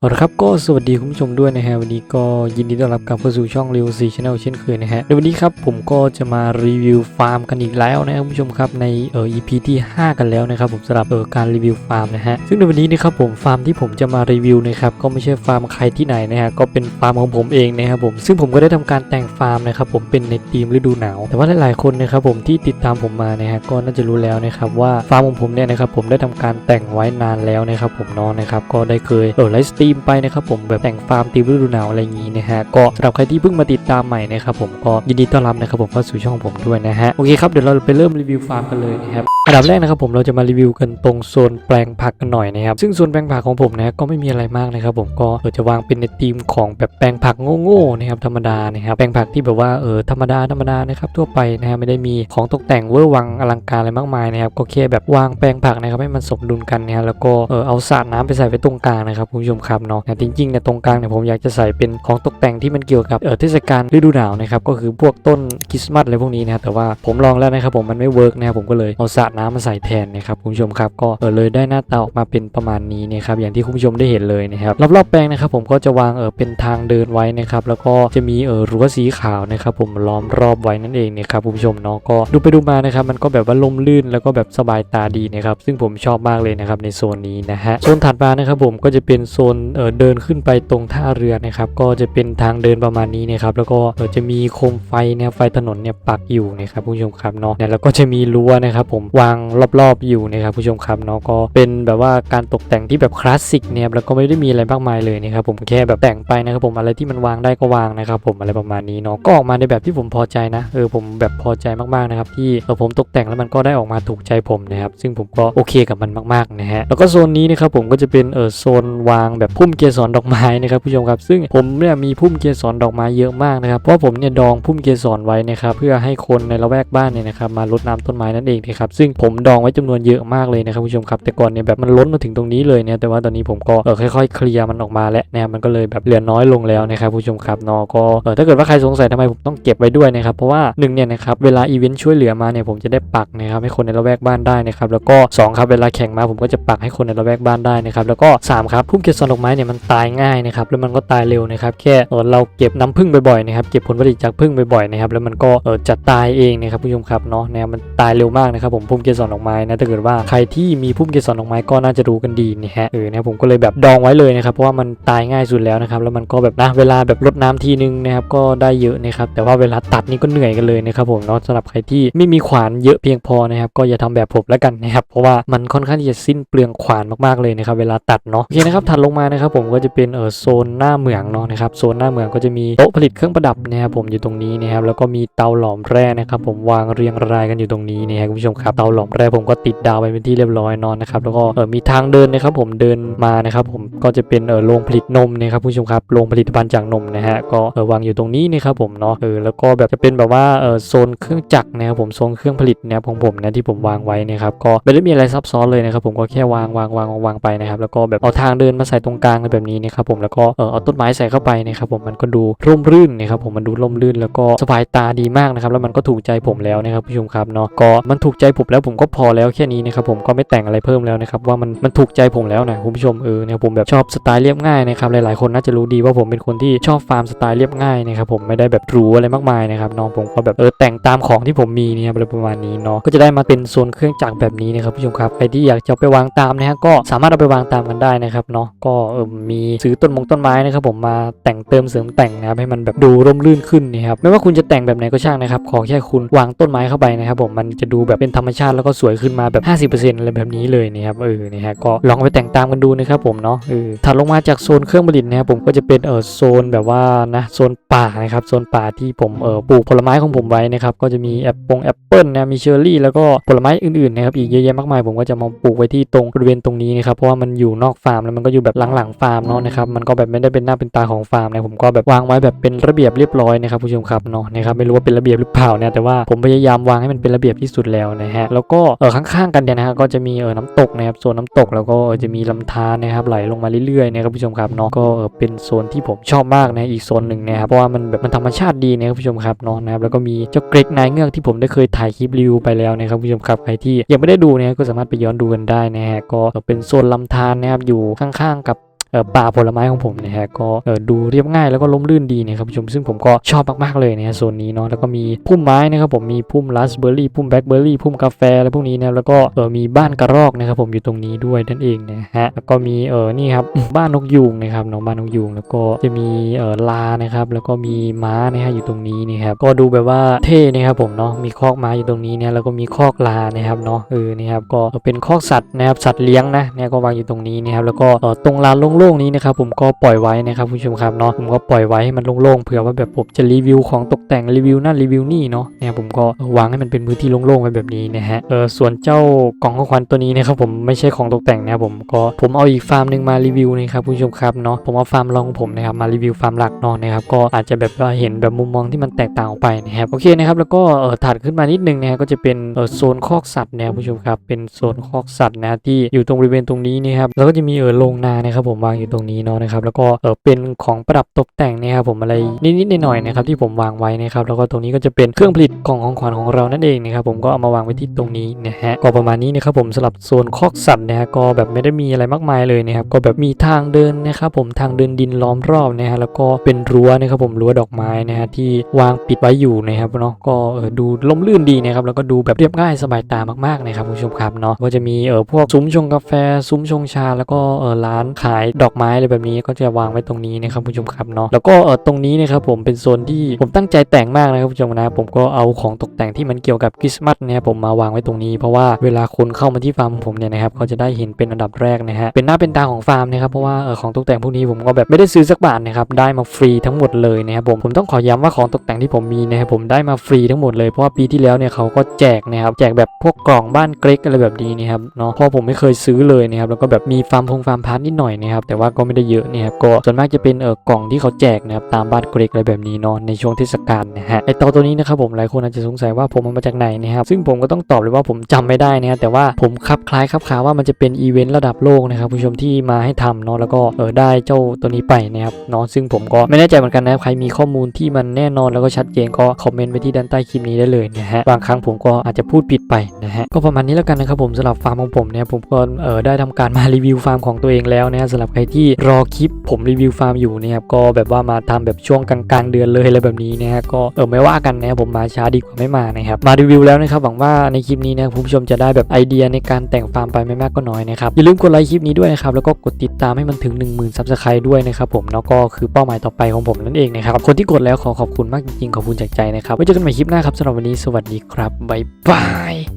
เอาละครับก็สวัสดีคุณผู้ชมด้วยนะฮะวันนี้ก็ยินดีต้อนรับกลับเข้าสู่ช่อง r e v 4 Channel เช่นเคยนะฮะในวันนี้ครับผมก็จะมารีวิวฟาร์มกันอีกแล้วนะครับคุณผู้ชมครับในเอ่อ EP ที่ 5 กันแล้วนะครับผมสำหรับเอ่อการรีวิวฟาร์มนะฮะซึ่งในวันนี้นะครับผมฟาร์มที่ผมจะมารีวิวนะครับก็ไม่ใช่ฟาร์มใครที่ไหนนะฮะก็เป็นฟาร์มของผมเองนะครับผมซึ่งผมก็ได้ทำการแต่งฟาร์มนะครับผมเป็นในธีมฤดูหนาว แต่ว่าหลายๆคนนะครับผมที่ติดตามผมมานะฮะก็น่าจะรู้แล้วนะครับว่าฟาร์มของผมเนี่ยนะครับผมได้ทำการแต่งไว้นานแล้วนะครับผมน้องนะครับก็ได้เคยเออไลฟ์สตรีมไปนะครับผมแบบแต่งฟาร์มธีมฤดูหนาวอะไรอย่างนี้นะฮะก็สำหรับใครที่เพิ่งมาติดตามใหม่นะครับผมก็ยินดีต้อนรับนะครับผมเข้าสู่ช่องผมด้วยนะฮะโอเคครับเดี๋ยวเราไปเริ่มรีวิวฟาร์มกันเลยนะครับอันดับแรกนะครับผมเราจะมารีวิวกันตรงโซนแปลงผักกันหน่อยนะครับซึ่งโซนแปลงผักของผมนะฮะก็ไม่มีอะไรมากนะครับผมก็เออจะวางเป็นในธีมของแบบแปลงผักโง่ๆนะครับธรรมดานะครับแปลงผักที่แบบว่าเออธรรมดาธรรมดานะครับทั่วไปนะฮะไม่ได้มีของตกแต่งเวอร์วังอลังการอะไรมากมายนะครับก็แค่แบบวางแปลงผักนะครับให้มันสมดุลกันนะฮะแล้วก็เออเอาสระน้ำไปใส่ไว้ตรงกลางนะครับคุณผู้ชมครับเนาะแต่จริงๆเนี่ยตรงกลางเนี่ยผมอยากจะใส่เป็นของตกแต่งที่มันเกี่ยวกับเออเทศกาลฤดูหนาวนะครับก็คือพวกต้นคริสต์มาสอะไรพวกนี้นะครับแต่ว่าผมลองแล้วนะครับผมมันไม่เวิร์กนะครับผมก็เลยเอาสระน้ำมาใส่แทนนะครับคุณผู้ชมครับก็เออเลยได้หน้าตาออกมาเป็นประมาณนี้นะครับอย่างที่คุณผู้ชมได้เห็นเลยนะครับรอบๆแปลงนะครับผมก็จะวางเออเป็นทางเดินไว้นะครับแล้วก็จะมีเออรั้วสีขาวนะครับผมล้อมรอบไว้นั่นเองนะครับคุณผู้ชมเนาะก็ดูไปดูมานะครับมันก็แบบว่าลมลื่นแล้วก็แบบสบายตาดีนะครับซึ่งผมชอบมากเลยนะครับในโซนนี้นะฮะโซนถัดมานะครับผมก็จะเป็นโซนเเดินขึ้นไปตรงท่าเรือนะครับก็จะเป็นทางเดินประมาณนี้นะครับแล้วก็จะมีโคมไฟเนี่ยไฟถนนเนี่ยปักอยู่นะครับผู้ชมครับเนาะแล้วก็จะมีรั้วนะครับผมวางรอบๆอยู่นะครับผู้ชมครับเนาะก็เป็นแบบว่าการตกแต่งที่แบบคลาสสิกเนี่ยแล้วก็ไม่ได้มีอะไรมากมายเลยนะครับผมแค่แบบแต่งไปนะครับผมอะไรที่มันวางได้ก็วางนะครับผมอะไรประมาณนี้เนาะก็ออกมาในแบบที่ผมพอใจนะเออผมแบบพอใจมากๆนะครับที่เออผมตกแต่งแล้วมันก็ได้ออกมาถูกใจผมนะครับซึ่งผมก็โอเคกับมันมากๆนะฮะแล้วก็โซนนี้นะครับผมก็จะเป็นเออโซนวางแบบพุ่มเกสรดอกไม้นะครับผู้ชมครับ ซึ่งผมเนี่ยมีพุ่มเกสรดอกไม้เยอะมากนะครับ เพราะผมเนี่ยดองพุ่มเกสรไว้นะครับเพื่อให้คนในละแวกบ้านเนี่ยนะครับมารดน้ำต้นไม้นั่นเองนะครับซึ่งผมดองไว้จำนวนเยอะมากเลยนะครับผู้ชมครับแต่ก่อนเนี่ยแบบมันล้นมาถึงตรงนี้เลยเนี่ยแต่ว่าตอนนี้ผมก็เออค่อยๆเคลียร์มันออกมาแล้วนะมันก็เลยแบบเหลือน้อยลงแล้วนะครับผู้ชมครับเนาะก็เออถ้าเกิดว่าใครสงสัยทำไมผมต้องเก็บไว้ด้วยนะครับเพราะว่าหนึ่งเนี่ยนะครับเวลาอีเวนต์ช่วยเหลือมาเนี่ยผมจะได้ปักนะครับให้คนในละแวกบ้านได้นะครับแล้วก็สองครับเวลาแข่งมาผมก็จะปักให้คนในละแวกบ้านได้นะครับแล้วก็สามครับพุ่มเกสรดอกไม้เนี่ยมันตายง่ายนะครับแล้วมันก็ตายเร็วนะครับแค่เออเราเก็บน้ำผึ้งบ่อยๆนะครับเก็บผลผลิตจากผึ้งบ่อยๆนะครับแล้วมันก็เออจะตายเองนะครับผู้ชมครับเนาะนะมันตายเร็วมากนะครับผมพุ่มเกสรดอกไม้นะถ้าเกิดว่าใครที่มีพุ่มเกสรดอกไม้ก็น่าจะรู้กันดีนะฮะเออนะผมก็เลยแบบดองไว้เลยนะครับเพราะว่ามันตายง่ายสุดแล้วนะครับแล้วมันก็แบบนะเวลาแบบรดน้ำทีนึงนะครับก็ได้เยอะนะครับแต่ว่าเวลาตัดนี่ก็เหนื่อยกันเลยนะครับผมเนาะสำหรับใครที่ไม่มีขวานเยอะเพียงพอนะครับก็อย่าทำแบบผมแล้วกันนะครับเพราะว่ามันค่อนข้างที่จะสิ้นเปลืองขวานมากๆเลยนะครับเวลาตัดเนาะโอเคนะครับถัดลงมานะครับผมก็จะเป็นเออโซนหน้าเหมืองเนาะนะครับโซนหน้าเหมืองก็จะมีโต๊ะผลิตเครื่องประดับนะครับผมอยู่ตรงนี้นะครับแล้วก็มีเตาหลอมแร่นะครับผมวางเรียงรายกันอยู่ตรงนี้นะครับคุณผู้ชมครับเตาหลอมแร่ผมก็ติดดาวไปเป็นที่เรียบร้อยนอนนะครับแล้วก็เออมีทางเดินนะครับผมเดินมานะครับผมก็จะเป็นเออโรงผลิตนมนะครับคุณผู้ชมครับโรงผลิตภัณฑ์จากนมนะฮะก็เออวางอยู่ตรงนี้นะครับผมเนาะเออแล้วก็แบบจะเป็นแบบว่าเออโซนเครื่องจักรนะครับผมโซนเครื่องผลิตนะครับของผมนะที่ผมวางไว้นะครับก็ไม่ได้มีอะไรซับซ้อนเลยนะครับผมก็แค่วางวางวางวางวางไปนะครับแล้วก็แบบเอาทางเดินมาใส่ตรงกลางแบบนี้นะครับผมแล้วก็เออเอาต้นไม้ใส่เข้าไปนะครับผมมันก็ดูร่มรื่นนะครับผมมันดูร่มรื่น แล้วก็สบายตาดีมากนะครับแล้วมันก็ถูกใจผมแล้วนะครับผู้ชมครับเนาะก็มันถูกใจผมแล้วผมก็พอแล้วแค่นี้นะครับผมก็ไม่แต่งอะไรเพิ่มแล้วนะครับว่ามันมันถูกใจผมแล้วนะคุณผู้ชมเออเนี่ยผมแบบชอบสไตล์เรียบง่ายนะครับหลายๆคนน่าจะรู้ดีว่าผมเป็นคนที่ชอบฟาร์มสไตล์เรียบง่ายนะครับผมไม่ได้แบบหรูอะไรมากมายนะครับน้องผมก็แบบเออแต่งตามของที่ผมมีเนี่ยอะไรประมาณนี้เนาะก็จะได้มาเป็นโซนเครื่องจักรแบบนี้นะครับผู้ชมครับใครที่อยากจะไปวางตามนะฮะก็สามารถเอาไปวางตามกันได้นะครับเนาะก็มีซื้อต้นมงต้นไม้นะครับผมมาแต่งเติมเสริมแต่งนะครับให้มันแบบดูร่มรื่นขึ้นนะครับไม่ว่าคุณจะแต่งแบบไหนก็ช่างนะครับขอแค่คุณวางต้นไม้เข้าไปนะครับผมมันจะดูแบบเป็นธรรมชาติแล้วก็สวยขึ้นมาแบบ 50%อะไรแบบนี้เลยนะครับเออนี่ฮะก็ลองไปแต่งตามกันดูนะครับผมเนาะเออถัดลงมาจากโซนเครื่องผลิตนะครับผมก็จะเป็นเออโซนแบบว่านะโซนป่านะครับโซนป่าที่ผมเออปลูกผลไม้ของผมไว้นะครับก็จะมีแอปปงแอปเปิลนะมีเชอร์รี่ แล้วก็ผลไม้อื่นๆนะครับอีกเยอะแยะมากมายผมก็จะมาปลูกไว้ที่ตรงบริเวณตรงนี้นะครับเพราะว่ามันอยู่นอกฟาร์มแล้วมันก็อยู่แบบหลังๆฟาร์มเนาะนะครับมันก็แบบไม่ได้เป็นหน้าเป็นตาของฟาร์มนะผมก็แบบวางไว้แบบเป็นระเบียบเรียบร้อยนะครับผู้ชมครับเนาะนะครับไม่รู้ว่าเป็นระเบียบหรือเปล่าเนี่ยแต่ว่าผมพยายามวางให้มันเป็นระเบียบที่สุดแล้วนะฮะแล้วก็เออข้างๆกันเนี่ยนะฮะก็จะมีเออน้ำตกนะครับโซนน้ำตกแล้วก็เออจะมีลำธารนะครับไหลลงมาเรื่อยๆนะครับผู้ชมครับเนาะก็เออเป็นโซนที่ผมชอบมากนะอีกโซนหนึ่งนะครับเพราะว่ามันแบบมันธรรมชาติดีนะครับผู้ชมครับเนาะนะครับแล้วก็มีเจ้าเกรกนายเงือกที่ผมได้เคยถ่ายคลิปรีวิวไปแล้วนะครับผู้ชมครับใครที่ยังไม่ได้ดูเนี่ยก็สามารถไปย้อนดูกันได้นะฮะก็เออเป็นโซนลำธารนะครับอยู่ข้างๆ กับ เอ่อป่าผลไม้ของผมนะฮะก็ดูเรียบง่ายแล้วก็ล้มลื่นดีนะครับผู้ชมซึ่งผมก็ชอบมากๆเลยนะฮะโซนนี้เนาะแล้วก็มีพุ่มไม้นะครับผมมีพุ่มราสเบอร์รี่พุ่มแบล็คเบอร์รี่พุ่มกาแฟอะไรพวกนี้นะแล้วก็เออมีบ้านกระรอกนะครับผมอยู่ตรงนี้ด้วยนั่นเองนะฮะแล้วก็มีเออนี่ครับบ้านนกยูงนะครับเน้องบ้านนกยูงแล้วก็จะมีเออลานะครับแล้วก็มีม้านะฮะอยู่ตรงนี้นะครับก็ดูแบบว่าเท่นะครับผมเนาะมีคอกม้าอยู่ตรงนี้เนี่ยแล้วก็มีคอกลานะครับเนาะเออนี่ครับก็เป็นคอกสัตว์นะครับสัตว์เลี้ยงนะเนี่ยก็วางอยู่ตรงนี้นะครับแล้วก็เออตรงลานโล่งๆนี้นะครับผมก็ปล่อยไว้นะครับคุณผู้ชมครับเนาะผมก็ปล่อยไว้ให้มันโล่งๆเผื่อว่าแบบผมจะรีวิวของตกแต่งรีวิวนั่นรีวิวนี่เนาะเนี่ยผมก็วางให้มันเป็นพื้นที่โล่งๆไว้แบบนี้นะฮะเออส่วนเจ้ากล่องของขวัญตัวนี้นะครับผมไม่ใช่ของตกแต่งนะครับผมก็ผมเอาอีกฟาร์มหนึ่งมารีวิวนะครับคุณผู้ชมครับเนาะผมเอาฟาร์มรองของผมนะครับมารีวิวฟาร์มหลักเนาะนะครับก็อาจจะแบบว่าเห็นแบบมุมมองที่มันแตกต่างออกไปนะครับโอเคนะครับแล้วก็เออถัดขึ้นมานิดนึงนะฮะก็จะเป็นเออโซนคอกสัตว์นะครับผู้ชมครับเป็นโซนคอกสัตว์นะที่อยู่ตรงบริเวณตรงนี้นะครับแล้วก็จะมีเออโรงนานะครับผมวางอยู่ตรงนี้เนาะนะครับแล้วก็เออเป็นของประดับตกแต่งนะครับผมอะไรนิดๆหน่อยๆนะครับที่ผมวางไว้นะครับแล้วก็ตรงนี้ก็จะเป็นเครื่องผลิตกล่องของขวัญของเรานั่นเองนะครับผมก็เอามาวางไว้ที่ตรงนี้นะฮะก็ประมาณนี้นะครับผมสำหรับโซนคอกสัตว์นะฮะก็แบบไม่ได้มีอะไรมากมายเลยนะครับก็แบบมีทางเดินนะครับผมทางเดินดินล้อมรอบนะฮะแล้วก็เป็นรั้วนะครับผมรั้วดอกไม้นะฮะที่วางปิดไว้อยู่นะครับเนาะก็เออดูล่มลื่นดีนะครับแล้วก็ดูแบบเรียบง่ายสบายตามากๆนะครับคุณผู้ชมครับเนาะก็จะมีเออพวกซุ้มชงกาแฟซุ้มชงชาแล้วก็เออร้านขายดอกไม้อะไรแบบนี้ก็จะวางไว้ตรงนี้นะครับคุณผู้ชมครับเนาะแล้วก็เออตรงนี้นะครับผมเป็นโซนที่ผมตั้งใจแต่งมากนะครับคุณผู้ชมนะผมก็เอาของตกแต่งที่มันเกี่ยวกับคริสต์มาสเนี่ยผมมาวางไว้ตรงนี้เพราะว่าเวลาคนเข้ามาที่ฟาร์มผมเนี่ยนะครับเขาจะได้เห็นเป็นอันดับแรกนะฮะเป็นหน้าเป็นตาของฟาร์มนะครับเพราะว่าเออของตกแต่งพวกนี้ผมก็แบบไม่ได้ซื้อสักบาทนะครับได้มาฟรีทั้งหมดเลยนะครับผมผมต้องขอย้ำว่าของตกแต่งที่ผมมีนะครับผมได้มาฟรีทั้งหมดเลยเพราะว่าปีที่แล้วเนี่ยเขาก็แจกนะครับแจกแบบพวกกล่องบ้านเกรกอะไรแบบนี้นะครับเนาะพราะผมไม่เคยซื้อเลยนะครับแล้วก็แบบมีฟาร์มพงฟาร์มพาร์ทนิดหน่อยนะครับแต่ว่าก็ไม่ได้เยอะนะครับก็ส่วนมากจะเป็นเออกล่องที่เขาแจกนะครับตามบ้านเกรกอะไรแบบนี้เนาะในช่วงเทศกาลนะฮะไอเตาตัวนี้นะครับผมหลายคนอาจจะสงสัยว่าผมมันมาจากไหนนะครับซึ่งผมก็ต้องตอบเลยว่าผมจำไม่ได้นะครับแต่ว่าผมคลับคล้ายคลับคาว่ามันจะเป็นอีเวนต์ระดับโลกนะครับผู้ชมที่มาให้ทำเนาะแล้วก็เออได้เจ้าตัวนี้ไปนะครับเนาะซึ่งผมก็ไม่แน่ใจเหมือนกันนะครับใครมีข้อมูลที่มันแน่นอนแล้วก็ชัดเจนก็คอมเมนต์ไปที่ด้านใต้คลิปนี้ได้เลยนะฮะบางครั้งผมก็อาจจะพูดผิดไปนะฮะก็ประมาณนี้แล้วกันนะครับผมสำหรับฟาร์มของผมเนี่ยผมก็เออได้ทำการมารีวิวฟาร์มของตัวเองแล้วนะสำหรับรที่รอคลิปผมรีวิวฟาร์มอยู่นะครับก็แบบว่ามาทำแบบช่วงกลางๆเดือนเลยอะไรแบบนี้นะฮะก็เออไม่ว่ากันนะครับผมมาช้าดีกว่าไม่มานะครับมารีวิวแล้วนะครับหวังว่าในคลิปนี้นะคุณผู้ชมจะได้แบบไอเดียในการแต่งฟาร์มไปไม่มากก็น้อยนะครับอย่าลืมกดไลค์คลิปนี้ด้วยนะครับแล้วก็กดติดตามให้มันถึง 1 0,000ซับสไครต์ด้วยนะครับผมแล้วก็คือเป้าหมายต่อไปของผมนั่นเองนะครับคนที่กดแล้วขอขอบคุณมากจริงๆขอบคุณจากใจนะครับไว้เจอกันใหม่คลิปหน้าครับสำหรับวันนี้สวัสดีครับบ๊ายบาย